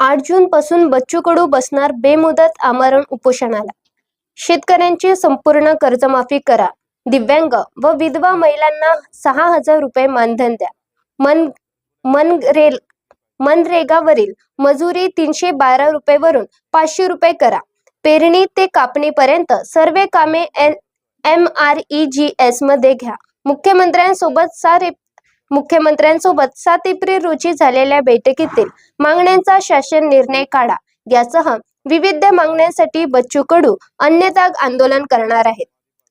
आठ जून पासून बच्चू कडू बसणार बेमुदत आमरण उपोषणाला. शेतकऱ्यांची संपूर्ण कर्जमाफी करा. दिव्यांग व विधवा महिलांना सहा हजार रुपये मानधन द्या. मन मनरेल मनरेगावरील मजुरी तीनशे बारा रुपये वरून पाचशे रुपये करा. पेरणी ते कापणीपर्यंत सर्व कामे एम आर ई जी एसमध्ये घ्या. मुख्यमंत्र्यांसोबत सारे मुख्यमंत्र्यांसोबत सात एप्रिल रोजी झालेल्या बैठकीतील मागण्यांचा शासन निर्णय काढा. यासह विविध मागण्यांसाठी बच्चू कडू अन्यदाग आंदोलन करणार आहेत.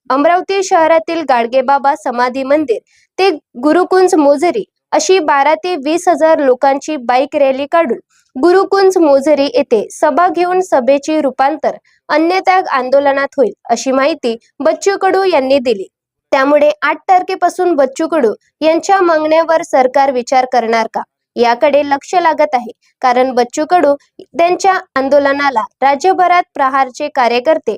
अमरावती शहरातील गाडगेबाबा समाधी मंदिर ते गुरुकुंज मोझरी अशी बारा ते वीस हजार लोकांची बाईक रॅली काढून गुरुकुंज मोझरी येथे सभा घेऊन सभेची रूपांतर अन्यत्याग आंदोलनात होईल अशी माहिती बच्चू कडू यांनी दिली. त्यामुळे आठ तारखेपासून बच्चू कडू यांच्या मागण्यावर सरकार विचार करणार का? याकडे लक्ष लागत आहे. कारण बच्चू कडू त्यांच्या आंदोलनाला राज्यभरात प्रहारचे कार्यकर्ते